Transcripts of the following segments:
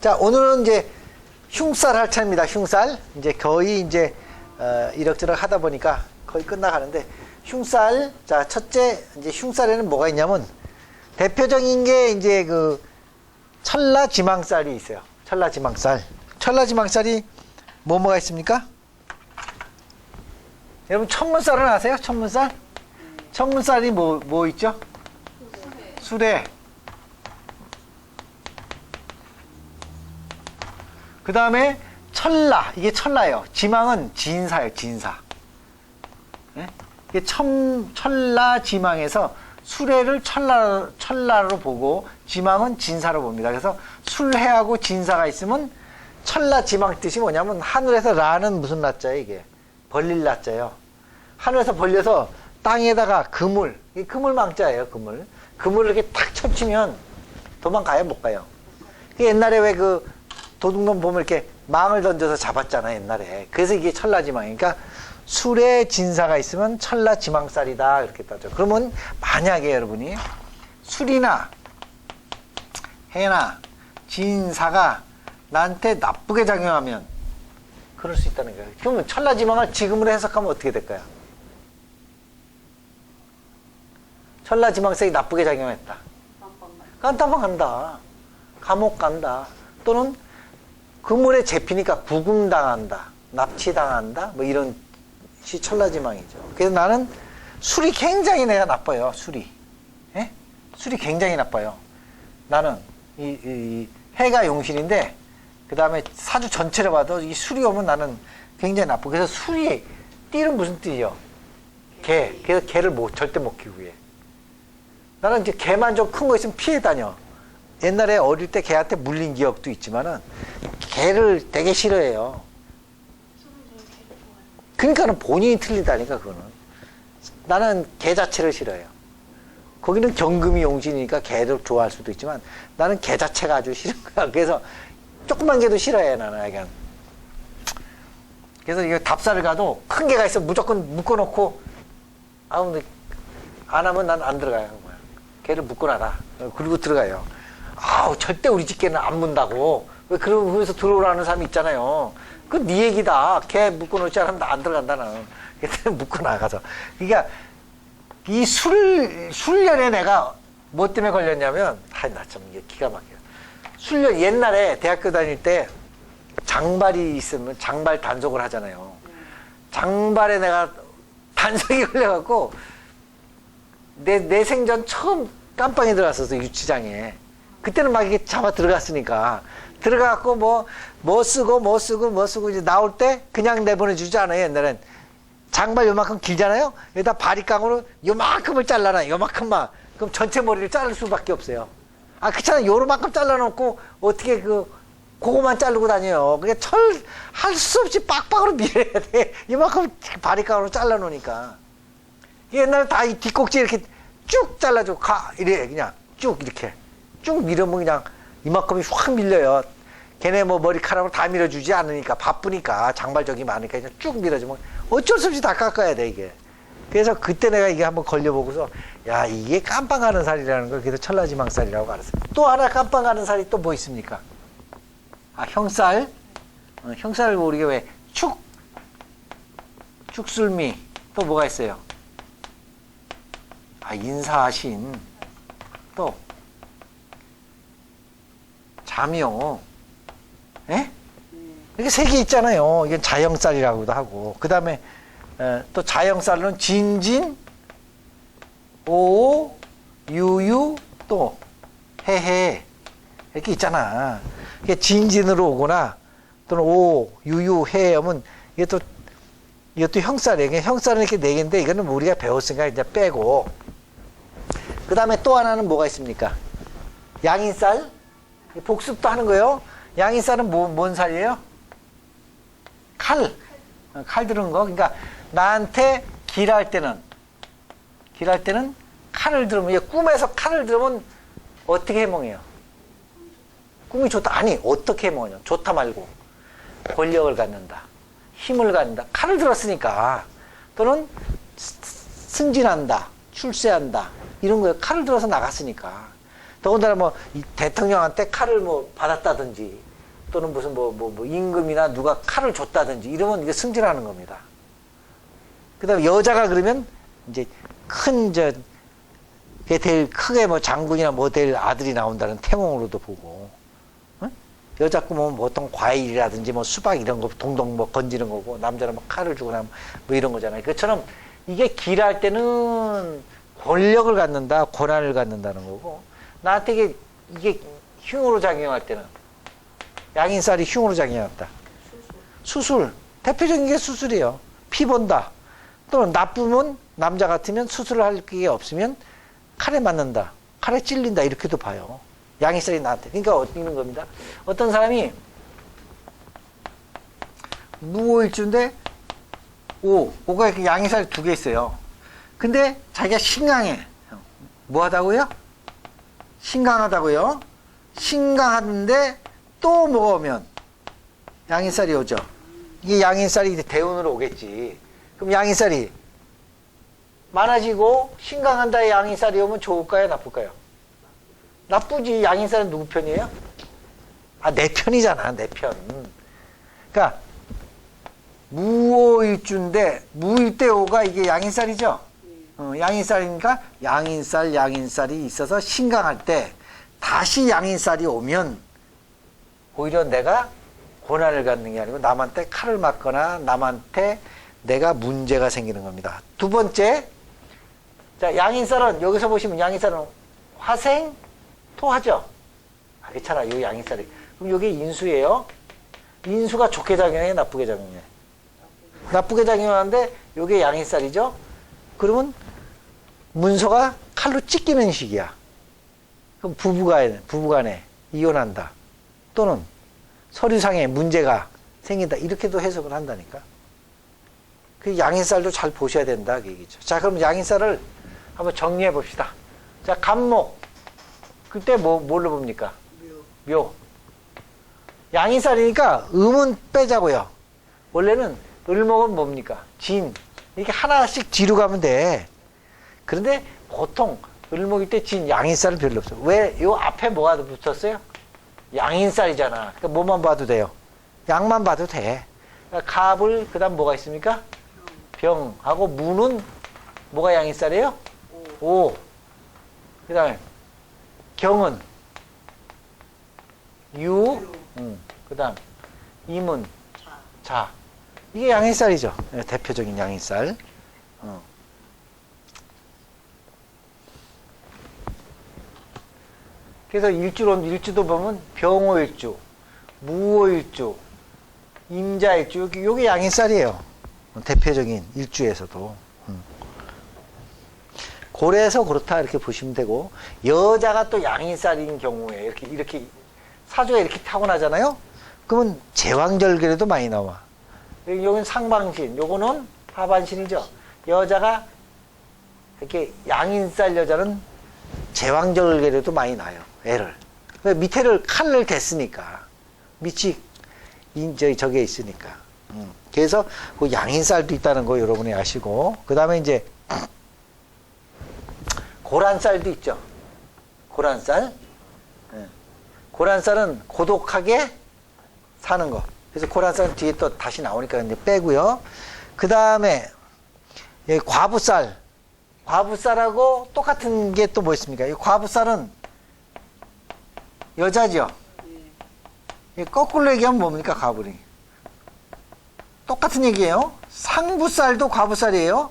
자, 오늘은 이제 흉살 할 차입니다. 흉살. 이제 거의 이제 어, 이럭저럭 하다 보니까 거의 끝나가는데 흉살. 자, 첫째 이제 흉살에는 뭐가 있냐면 대표적인 게 이제 그 철라 지망살이 있어요. 철라 지망살. 철라 지망살이 뭐뭐가 있습니까? 여러분 천문살은 아세요? 천문살? 천문살이 뭐, 뭐 있죠? 수레. 그 다음에 철라. 이게 철라예요. 지망은 진사예요. 진사. 예? 이게 천, 철라 지망에서 수레를 철라, 철라로 보고 지망은 진사로 봅니다. 그래서 술해하고 진사가 있으면 철라 지망 뜻이 뭐냐면 하늘에서 라는 무슨 라자예요 이게 벌릴 라자예요. 하늘에서 벌려서 땅에다가 그물, 이 그물 망자예요 그물. 그물을 이렇게 탁 쳐치면 도망가요 못 가요. 그 옛날에 왜그 도둑놈 보면 이렇게 망을 던져서 잡았잖아 옛날에. 그래서 이게 철라지망. 그러니까 술에 진사가 있으면 철라지망살이다 이렇게 따져. 그러면 만약에 여러분이 술이나 해나 진사가 나한테 나쁘게 작용하면 그럴 수 있다는 거예요. 그러면 철라지망을 지금으로 해석하면 어떻게 될까요? 철라지망색이 나쁘게 작용했다. 깐따방 간다. 감옥 간다. 또는 그 물에 잡히니까 구금당한다. 납치당한다. 뭐 이런 시 철라지망이죠. 그래서 나는 술이 굉장히 내가 나빠요. 술이. 예? 술이 굉장히 나빠요. 나는 이, 이- 이 해가 용신인데 그 다음에 사주 전체를 봐도 이 술이 오면 나는 굉장히 나쁘고 그래서 술이 띠는 무슨 띠요? 개. 그래서 개를 못, 절대 못 키우고 해. 나는 이제 개만 좀 큰 거 있으면 피해 다녀. 옛날에 어릴 때 개한테 물린 기억도 있지만은 개를 되게 싫어해요. 그러니까는 본인이 틀리다니까 그거는. 나는 개 자체를 싫어해요. 거기는 경금이 용신이니까 개를 좋아할 수도 있지만 나는 개 자체가 아주 싫은 거야. 그래서 조그만 개도 싫어해 나는 약간. 그래서 이거 답사를 가도 큰 개가 있으면 무조건 묶어놓고 아무 근데 안 하면 난 안 들어가요. 개를 묶어놔라. 그리고 들어가요. 아우 절대 우리 집 개는 안 문다고. 왜 그러면서 들어오라는 사람이 있잖아요. 그네 얘기다. 개 묶어 놓지 않으면 나 안 들어간다 나는. 그때 묶어 나가서. 그러니까 이 술, 술년에 내가 뭐 때문에 걸렸냐면, 아, 나참 이게 기가 막혀요. 술년, 옛날에 대학교 다닐 때 장발이 있으면 장발 단속을 하잖아요. 장발에 내가 단속이 걸려갖고, 내, 내 생전 처음 깜빵에 들어갔었어, 유치장에. 그때는 막 이게 잡아 들어갔으니까. 들어가갖고 뭐, 뭐 쓰고, 뭐 쓰고, 뭐 쓰고, 이제 나올 때 그냥 내보내 주지 않아요, 옛날엔. 장발 요만큼 길잖아요? 여기다 바리깡으로 요만큼을 잘라놔, 요만큼만. 그럼 전체 머리를 자를 수밖에 없어요. 아, 그렇잖아. 요만큼 잘라놓고 어떻게 그, 그거만 자르고 다녀요. 그게 철, 할 수 없이 빡빡으로 밀어야 돼. 이만큼 바리깡으로 잘라놓으니까. 옛날에 다 이 뒷꼭지 이렇게 쭉 잘라줘. 가. 이래. 그냥 쭉 이렇게. 쭉 밀으면 그냥 이만큼이 확 밀려요. 걔네 뭐 머리카락으로 다 밀어주지 않으니까 바쁘니까 장발적이 많으니까 그냥 쭉 밀어주면 어쩔 수 없이 다 깎아야 돼 이게. 그래서 그때 내가 이게 한번 걸려보고서 야 이게 깜빵가는 살이라는 걸 그래서 철라지망살이라고 알았어요. 또 하나 깜빵가는 살이 또 뭐 있습니까? 아 형살. 어, 형살 우리가 왜 축, 축술미 또 뭐가 있어요? 아, 인사신, 또, 자묘, 예? 세개 있잖아요. 이건 자영살이라고도 하고. 그 다음에, 또 자영살은 진진, 오, 유유, 또, 해해. 이렇게 있잖아. 이게 진진으로 오거나, 또는 오, 유유, 해 하면, 이게 또, 이것도 형살이에요. 이게 형살은 이렇게 네 개인데, 이거는 뭐 우리가 배웠으니까 이제 빼고. 그 다음에 또 하나는 뭐가 있습니까? 양인살? 복습도 하는 거예요. 양인살은 뭐, 뭔 살이에요? 칼. 어, 칼 들은 거. 그러니까 나한테 길할 때는, 길할 때는 칼을 들으면, 얘 꿈에서 칼을 들으면 어떻게 해몽해요? 꿈이 좋다. 아니, 어떻게 해몽하냐. 좋다 말고. 권력을 갖는다. 힘을 갖는다. 칼을 들었으니까. 또는 스- 승진한다. 출세한다. 이런 거예요. 칼을 들어서 나갔으니까. 더군다나 뭐, 이 대통령한테 칼을 뭐 받았다든지, 또는 무슨 뭐, 뭐, 뭐 임금이나 누가 칼을 줬다든지 이러면 이게 승진하는 겁니다. 그 다음에 여자가 그러면 이제 큰, 저, 될 크게 뭐 장군이나 뭐될 아들이 나온다는 태몽으로도 보고, 응? 여자 꿈은 보통 과일이라든지 뭐 수박 이런 거 동동 뭐 건지는 거고, 남자는 뭐 칼을 주거나 뭐 이런 거잖아요. 그처럼 이게 길할 때는 권력을 갖는다, 권한을 갖는다는 거고, 나한테 이게, 이게 흉으로 작용할 때는 양인살이 흉으로 작용한다. 수술. 대표적인 게 수술이에요. 피 본다. 또는 나쁘면 남자 같으면 수술을 할 게 없으면 칼에 맞는다. 칼에 찔린다. 이렇게도 봐요. 양인살이 나한테. 그러니까 어떻게 있는 겁니다. 어떤 사람이 무오일주인데 오, 오가 이렇게 양인살이 두개 있어요. 근데 자기가 신강해. 뭐 하다고요? 신강하다고요? 신강하는데 또 먹으면 양인살이 오죠. 이게 양인살이 이제 대운으로 오겠지. 그럼 양인살이 많아지고 신강한다에 양인살이 오면 좋을까요? 나쁠까요? 나쁘지. 양인살은 누구 편이에요? 아, 내 편이잖아. 내 편. 그러니까 무오일주인데 무일대오가 이게 양인살이죠. 어, 양인살이니까 양인살, 양인살이 있어서 신강할 때 다시 양인살이 오면 오히려 내가 고난을 갖는 게 아니고 남한테 칼을 맞거나 남한테 내가 문제가 생기는 겁니다. 두 번째, 자 양인살은 여기서 보시면 양인살은 화생, 토하죠. 아, 괜찮아, 요 양인살이. 그럼 여기 인수예요. 인수가 좋게 작용해, 나쁘게 작용해. 나쁘게 작용하는데 요게 양인살이죠. 그러면 문서가 칼로 찢기는 식이야. 그럼 부부간에, 부부간에 이혼한다. 또는 서류상에 문제가 생긴다. 이렇게도 해석을 한다니까. 그 양인살도 잘 보셔야 된다. 그 얘기죠. 자, 그럼 양인살을 한번 정리해 봅시다. 자, 간목. 그때 뭐, 뭘로 봅니까? 묘. 양인살이니까 음은 빼자고요. 원래는 을목은 뭡니까? 진. 이렇게 하나씩 뒤로 가면 돼. 그런데 보통 을목일 때 진 양인살은 별로 없어. 왜? 요 앞에 뭐가 붙었어요? 양인살이잖아. 그러니까 뭐만 봐도 돼요. 양만 봐도 돼. 그러니까 갑을 그다음 뭐가 있습니까? 병하고 무는 뭐가 양인살이에요? 오. 그다음에 경은 유. 응. 그다음 임은 자. 이게 양인살이죠. 네, 대표적인 양인살. 어. 그래서 일주론 일주도 보면 병호일주, 무호일주, 임자일주 여기 요게 양인살이에요. 대표적인 일주에서도. 음. 고래에서 그렇다 이렇게 보시면 되고 여자가 또 양인살인 경우에 이렇게 이렇게 사주가 이렇게 타고나잖아요. 그러면 제왕절개에도 많이 나와. 여기 여기는 상반신, 요거는 하반신이죠. 여자가 이렇게 양인살 여자는 제왕절개에도 많이 나요. 애를. 왜 밑에를 칼을 댔으니까. 밑이 인저 저게 있으니까. 음. 그래서 그 양인살도 있다는 거 여러분이 아시고 그 다음에 이제 고란살도 있죠. 고란살. 예. 고란살은 고독하게 사는 거. 그래서 고란살은 뒤에 또 다시 나오니까 이제 빼고요. 그 다음에 과부살. 과부살하고 똑같은 게 또 뭐 있습니까? 이 과부살은 여자죠. 이 거꾸로 얘기하면 뭡니까, 과불이? 똑같은 얘기예요. 상부살도 과부살이에요.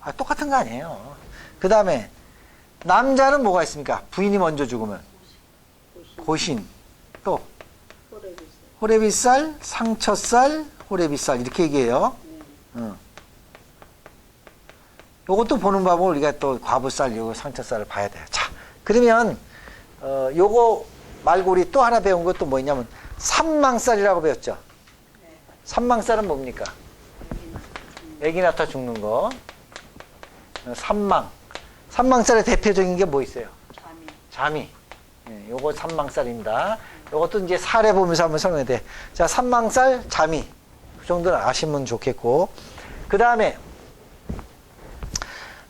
아, 똑같은 거 아니에요. 그 다음에 남자는 뭐가 있습니까? 부인이 먼저 죽으면 고신 또 호래비살, 상처살, 호래비살 이렇게 얘기해요. 응. 요것도 보는 방법을 우리가 또 과부살, 요 상처살을 봐야 돼요. 자, 그러면 어, 요거 말고 우리 또 하나 배운 것도 뭐 있냐면 삼망살이라고 배웠죠. 삼망살은 뭡니까? 애기 낳다 죽는 거. 어, 삼망. 삼망살의 대표적인 게 뭐 있어요? 잠이. 예, 요거 삼망살입니다. 요것도 이제 사례 보면서 한번 설명해 돼. 자, 삼망살, 잠이. 그 정도는 아시면 좋겠고. 그 다음에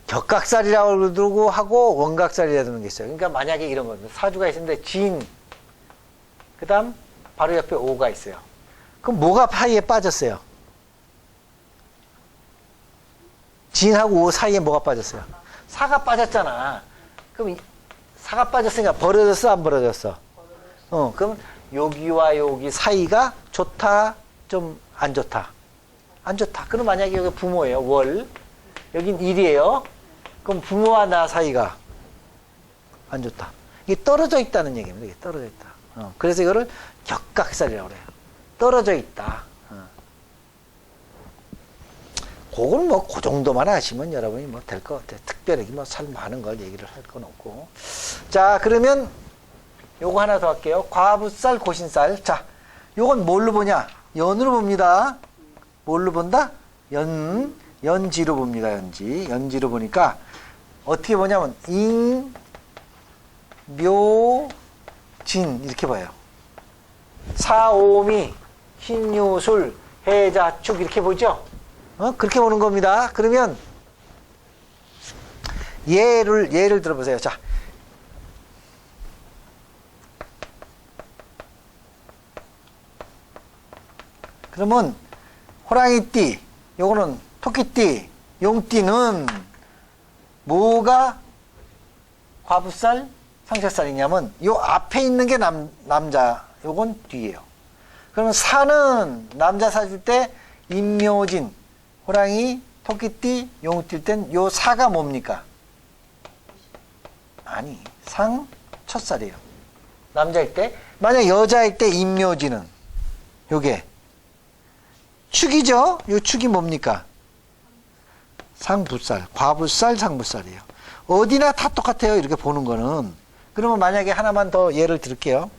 격각살이라고 그러고 하고 원각살이라는 게 있어요. 그러니까 만약에 이런 겁니다. 사주가 있는데 진, 그 다음 바로 옆에 오가 있어요. 그럼 뭐가 사이에 빠졌어요? 진하고 오 사이에 뭐가 빠졌어요? 사가 빠졌잖아. 그럼 이- 사가 빠졌으니까 벌어졌어, 안 벌어졌어? 어, 그럼 여기와 여기 사이가 좋다, 좀 안 좋다? 안 좋다. 그럼 만약에 여기 부모예요, 월. 여긴 일이에요. 그럼 부모와 나 사이가 안 좋다. 이게 떨어져 있다는 얘기입니다. 이게 떨어져 있다. 어, 그래서 이거를 격각살이라고 그래요. 떨어져 있다. 어. 그걸 뭐그 정도만 아시면 여러분이 뭐 될 것 같아요. 특별히 뭐 살 많은 걸 얘기를 할 건 없고. 자, 그러면 요거 하나 더 할게요. 과부살, 고신살. 자, 요건 뭘로 보냐? 연으로 봅니다. 뭘로 본다? 연, 연지로 봅니다. 연지. 연지로 보니까 어떻게 보냐면 인, 묘, 진 이렇게 봐요. 사오미, 신유술, 해자축 이렇게 보죠? 어? 그렇게 보는 겁니다. 그러면 예를 예를 들어보세요. 자, 그러면 호랑이띠, 요거는 토끼띠, 용띠는 뭐가 과부살, 상처살이냐면 요 앞에 있는 게 남, 남자, 요건 뒤에요. 그러면 사는 남자 사줄 때 임묘진, 호랑이, 토끼띠, 용띠일 땐 요 사가 뭡니까? 아니, 상, 첫살이에요. 남자일 때. 만약 여자일 때 임묘진은 요게 축이죠? 요 축이 뭡니까? 상부살, 과부살, 상부살이에요. 어디나 다 똑같아요. 이렇게 보는 거는. 그러면 만약에 하나만 더 예를 들을게요.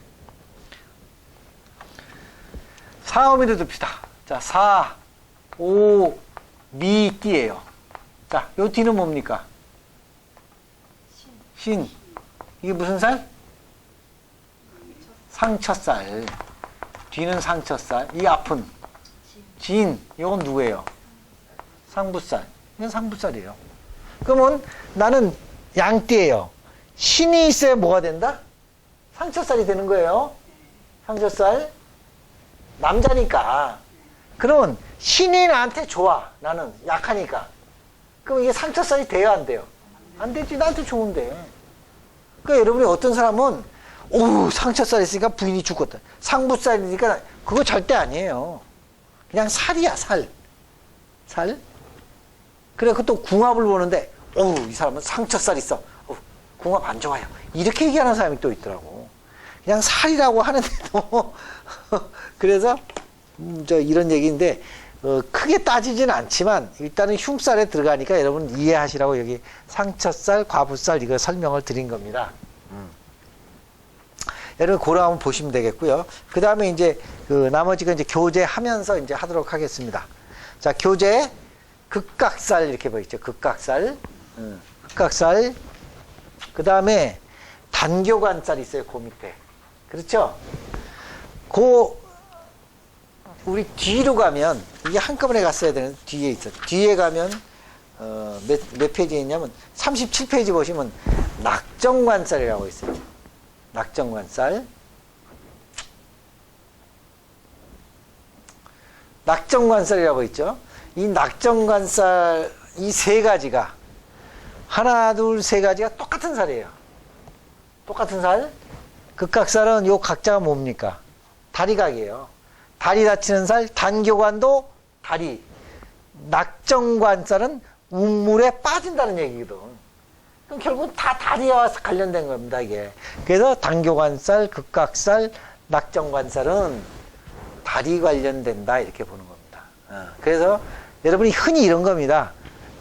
사오미를 둡시다. 자, 사, 오, 미, 띠예요. 자, 요 뒤는 뭡니까? 신. 이게 무슨 살? 상처살. 뒤는 상처살. 이 앞은 진. 이건 누구예요? 상부살. 이건 상부살이에요. 그러면 나는 양띠예요. 신이 있어야 뭐가 된다? 상처살이 되는 거예요. 상처살. 남자니까. 그러면 신이 나한테 좋아. 나는 약하니까. 그럼 이게 상처살이 돼야 안 돼요? 안 되지. 나한테 좋은데. 그러니까 여러분이 어떤 사람은 오 상처살 있으니까 부인이 죽었다. 상부살이니까 그거 절대 아니에요. 그냥 살이야 살. 살. 그래 그또 궁합을 보는데 어우 이 사람은 상처살 있어. 어, 궁합 안 좋아요. 이렇게 얘기하는 사람이 또 있더라고. 그냥 살이라고 하는데도 그래서 음, 저 이런 얘기인데 어, 크게 따지진 않지만 일단은 흉살에 들어가니까 여러분 이해하시라고 여기 상처살, 과부살 이거 설명을 드린 겁니다. 음. 여러분 고려 한번 보시면 되겠고요. 그 다음에 이제 그 나머지가 이제 교재하면서 이제 하도록 하겠습니다. 자 교재 극각살 이렇게 보이죠. 극각살, 음, 극각살. 그 다음에 단교관살 있어요. 그 밑에. 그렇죠? 그 우리 뒤로 가면 이게 한꺼번에 갔어야 되는 뒤에 있어. 뒤에 가면 어, 몇, 몇 페이지에 있냐면 37페이지 보시면 낙정관살이라고 있어요. 낙정관살. 낙정관살이라고 있죠. 이 낙정관살 이세 가지가 하나 둘 세 가지가 똑같은 살이에요. 똑같은 살. 극각살은 요 각자가 뭡니까? 다리각이에요. 다리 다치는 살, 단교관도 다리. 낙정관 살은 우물에 빠진다는 얘기거든. 그럼 결국 다 다리와 관련된 겁니다, 이게. 그래서 단교관살, 극각살, 낙정관살은 다리 관련된다, 이렇게 보는 겁니다. 어, 그래서 여러분이 흔히 이런 겁니다.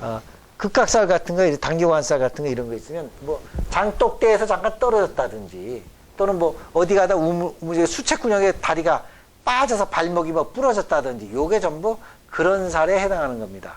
어, 극각살 같은 거, 단교관살 같은 거 이런 거 있으면 뭐 장독대에서 잠깐 떨어졌다든지 또는 뭐 어디 가다 우물, 우물 수채구녕에 다리가 빠져서 발목이 뭐 부러졌다든지 요게 전부 그런 살에 해당하는 겁니다.